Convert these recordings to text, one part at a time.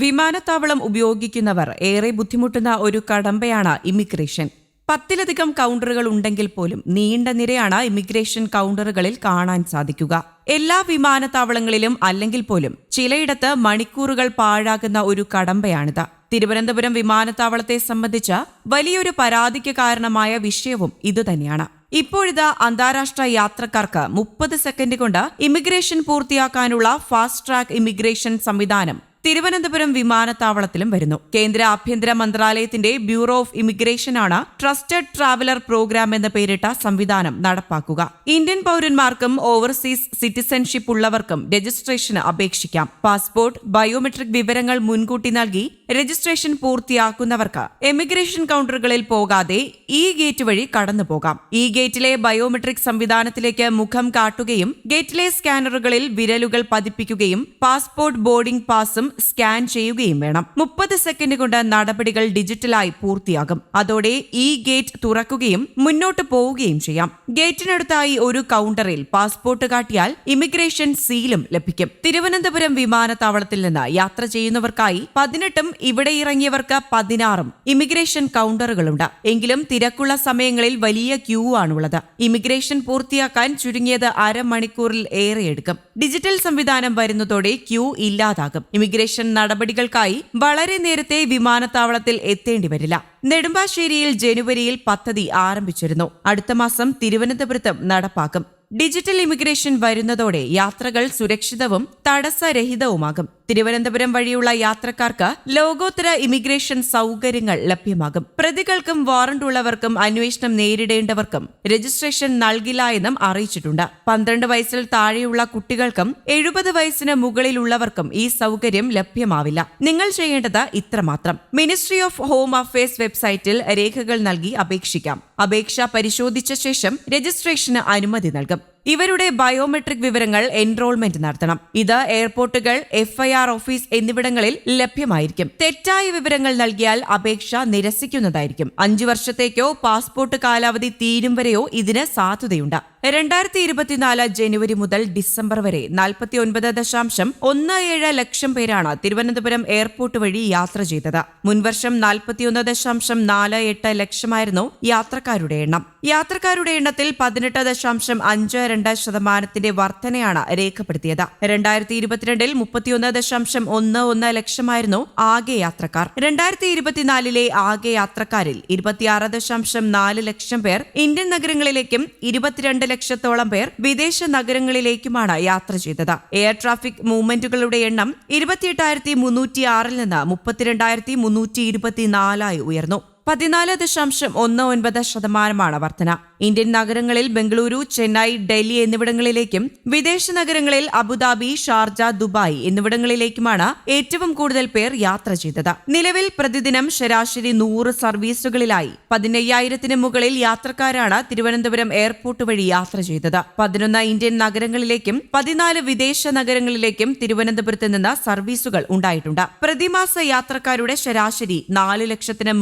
വിമാനത്താവളം ഉപയോഗിക്കുന്നവർ ഏറെ ബുദ്ധിമുട്ടുന്ന ഒരു കടമ്പയാണ് ഇമിഗ്രേഷൻ. പത്തിലധികം കൗണ്ടറുകൾ ഉണ്ടെങ്കിൽ പോലും നീണ്ട നിരയാണ് ഇമിഗ്രേഷൻ കൗണ്ടറുകളിൽ കാണാൻ സാധിക്കുക. എല്ലാ വിമാനത്താവളങ്ങളിലും അല്ലെങ്കിൽ പോലും ചിലയിടത്ത് മണിക്കൂറുകൾ പാഴാകുന്ന ഒരു കടമ്പയാണിത്. തിരുവനന്തപുരം വിമാനത്താവളത്തെ സംബന്ധിച്ച വലിയൊരു പരാതിക്ക് കാരണമായ വിഷയവും ഇതുതന്നെയാണ്. ഇപ്പോഴിതാ അന്താരാഷ്ട്ര യാത്രക്കാർക്ക് മുപ്പത് സെക്കൻഡ് കൊണ്ട് ഇമിഗ്രേഷൻ പൂർത്തിയാക്കാനുള്ള ഫാസ്റ്റ് ട്രാക്ക് ഇമിഗ്രേഷൻ സംവിധാനം തിരുവനന്തപുരം വിമാനത്താവളത്തിലും വരുന്നു. കേന്ദ്ര ആഭ്യന്തര മന്ത്രാലയത്തിന്റെ ബ്യൂറോ ഓഫ് ഇമിഗ്രേഷനാണ് ട്രസ്റ്റഡ് ട്രാവലർ പ്രോഗ്രാം എന്ന പേരിട്ട സംവിധാനം നടപ്പാക്കുക. ഇന്ത്യൻ പൗരന്മാർക്കും ഓവർസീസ് സിറ്റിസൺഷിപ്പ് ഉള്ളവർക്കും രജിസ്ട്രേഷന് അപേക്ഷിക്കാം. പാസ്പോർട്ട് ബയോമെട്രിക് വിവരങ്ങൾ മുൻകൂട്ടി നൽകി രജിസ്ട്രേഷൻ പൂർത്തിയാക്കുന്നവർക്ക് എമിഗ്രേഷൻ കൗണ്ടറുകളിൽ പോകാതെ ഇ ഗേറ്റ് വഴി കടന്നു പോകാം. ഈ ഗേറ്റിലെ ബയോമെട്രിക് സംവിധാനത്തിലേക്ക് മുഖം കാട്ടുകയും ഗേറ്റിലെ സ്കാനറുകളിൽ വിരലുകൾ പതിപ്പിക്കുകയും പാസ്പോർട്ട് ബോർഡിംഗ് പാസും സ്കാൻ ചെയ്യുകയും വേണം. മുപ്പത് സെക്കൻഡ് കൊണ്ട് നടപടികൾ ഡിജിറ്റലായി പൂർത്തിയാകും. അതോടെ ഈ ഗേറ്റ് തുറക്കുകയും മുന്നോട്ട് പോവുകയും ചെയ്യാം. ഗേറ്റിനടുത്തായി ഒരു കൗണ്ടറിൽ പാസ്പോർട്ട് കാട്ടിയാൽ ഇമിഗ്രേഷൻ സീലും ലഭിക്കും. തിരുവനന്തപുരം വിമാനത്താവളത്തിൽ നിന്ന് യാത്ര ചെയ്യുന്നവർക്കായി പതിനെട്ടും ഇവിടെ ഇറങ്ങിയവർക്ക് പതിനാറും ഇമിഗ്രേഷൻ കൗണ്ടറുകളുണ്ട് എങ്കിലും തിരക്കുള്ള സമയങ്ങളിൽ വലിയ ക്യൂ ആണുള്ളത്. ഇമിഗ്രേഷൻ പൂർത്തിയാക്കാൻ ചുരുങ്ങിയത് അരമണിക്കൂറിൽ ഏറെ എടുക്കും. ഡിജിറ്റൽ സംവിധാനം വരുന്നതോടെ ക്യൂ ഇല്ലാതാകും. ഇമിഗ്രേഷൻ നടപടികൾക്കായി വളരെ നേരത്തെ വിമാനത്താവളത്തിൽ എത്തേണ്ടി വരില്ല. നെടുമ്പാശ്ശേരിയിൽ ജനുവരിയിൽ പദ്ധതി ആരംഭിച്ചിരുന്നു. അടുത്ത മാസം തിരുവനന്തപുരത്തും നടപ്പാക്കും. ഡിജിറ്റൽ ഇമിഗ്രേഷൻ വരുന്നതോടെ യാത്രകൾ സുരക്ഷിതവും തടസ്സരഹിതവുമാകും. തിരുവനന്തപുരം വഴിയുള്ള യാത്രക്കാർക്ക് ലോകോത്തര ഇമിഗ്രേഷൻ സൗകര്യങ്ങൾ ലഭ്യമാകും. പ്രതികൾക്കും വാറണ്ട് ഉള്ളവർക്കും അന്വേഷണം നേരിടേണ്ടവർക്കും രജിസ്ട്രേഷൻ നൽകില്ല എന്നും അറിയിച്ചിട്ടുണ്ട്. പന്ത്രണ്ട് വയസ്സിൽ താഴെയുള്ള കുട്ടികൾക്കും എഴുപത് വയസ്സിന് മുകളിലുള്ളവർക്കും ഈ സൗകര്യം ലഭ്യമാവില്ല. നിങ്ങൾ ചെയ്യേണ്ടത് ഇത്രമാത്രം. മിനിസ്ട്രി ഓഫ് ഹോം അഫയേഴ്സ് വെബ്സൈറ്റിൽ രേഖകൾ നൽകി അപേക്ഷിക്കാം. അപേക്ഷ പരിശോധിച്ച ശേഷം രജിസ്ട്രേഷന് അനുമതി നൽകും. ഇവരുടെ ബയോമെട്രിക് വിവരങ്ങൾ എൻറോൾമെന്റ് നടത്തണം. ഇത് എയർപോർട്ടുകൾ എഫ്ഐആർ ഓഫീസ് എന്നിവിടങ്ങളിൽ ലഭ്യമായിരിക്കും. തെറ്റായ വിവരങ്ങൾ നൽകിയാൽ അപേക്ഷ നിരസിക്കുന്നതായിരിക്കും. അഞ്ചു വർഷത്തേക്കോ പാസ്പോർട്ട് കാലാവധി തീരും വരെയോ ഇതിന് സാധുതയുണ്ട്. രണ്ടായിരത്തി ഇരുപത്തിനാല് ജനുവരി മുതൽ ഡിസംബർ വരെ നാൽപ്പത്തി ഒൻപത് ദശാംശം ഒന്ന് ഏഴ് ലക്ഷം പേരാണ് തിരുവനന്തപുരം എയർപോർട്ട് വഴി യാത്ര ചെയ്തത്. മുൻവർഷം നാൽപ്പത്തിയൊന്ന് ദശാംശം നാല് എട്ട് ലക്ഷമായിരുന്നു യാത്രക്കാരുടെ എണ്ണം. യാത്രക്കാരുടെ എണ്ണത്തിൽ പതിനെട്ട് ദശാംശം അഞ്ച് രണ്ട് ശതമാനത്തിന്റെ വർധനയാണ് രേഖപ്പെടുത്തിയത്. രണ്ടായിരത്തി ഇരുപത്തിരണ്ടിൽ മുപ്പത്തിയൊന്ന് ദശാംശം ഒന്ന് ഒന്ന് ലക്ഷമായിരുന്നു ആകെ യാത്രക്കാർ. രണ്ടായിരത്തി ഇരുപത്തിനാലിലെ ആകെ യാത്രക്കാരിൽ ഇരുപത്തിയാറ് ദശാംശം നാല് ലക്ഷം പേർ ഇന്ത്യൻ നഗരങ്ങളിലേക്കും ഇരുപത്തിരണ്ട് ലക്ഷത്തോളം പേർ വിദേശ നഗരങ്ങളിലേക്കുമാണ് യാത്ര ചെയ്തത്. എയർ ട്രാഫിക് മൂവ്മെന്റുകളുടെ എണ്ണം ഇരുപത്തിയെട്ടായിരത്തി മുന്നൂറ്റി ആറിൽ നിന്ന് മുപ്പത്തിരണ്ടായിരത്തി മുന്നൂറ്റി ഇരുപത്തിനാലായി ഉയർന്നു. പതിനാല് ദശാംശം ഒന്ന് ഒൻപത് ശതമാനമാണ് വർധന. ഇന്ത്യൻ നഗരങ്ങളിൽ ബംഗളൂരു ചെന്നൈ ഡൽഹി എന്നിവിടങ്ങളിലേക്കും വിദേശ നഗരങ്ങളിൽ അബുദാബി ഷാർജ ദുബായ് എന്നിവിടങ്ങളിലേക്കുമാണ് ഏറ്റവും കൂടുതൽ പേർ യാത്ര ചെയ്തത്. നിലവിൽ പ്രതിദിനം ശരാശരി നൂറ് സർവീസുകളിലായി പതിനയ്യായിരത്തിന് മുകളിൽ യാത്രക്കാരാണ് തിരുവനന്തപുരം എയർപോർട്ട് വഴി യാത്ര ചെയ്തത്. പതിനൊന്ന് ഇന്ത്യൻ നഗരങ്ങളിലേക്കും പതിനാല് വിദേശ നഗരങ്ങളിലേക്കും തിരുവനന്തപുരത്ത് നിന്ന് സർവീസുകൾ ഉണ്ടായിട്ടുണ്ട്. പ്രതിമാസ യാത്രക്കാരുടെ ശരാശരി നാല് ലക്ഷത്തിന്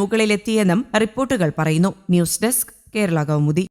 മുകളിലെത്തിയെന്നും റിപ്പോർട്ടുകൾ പറയുന്നു. News desk Kerala Kaumudi.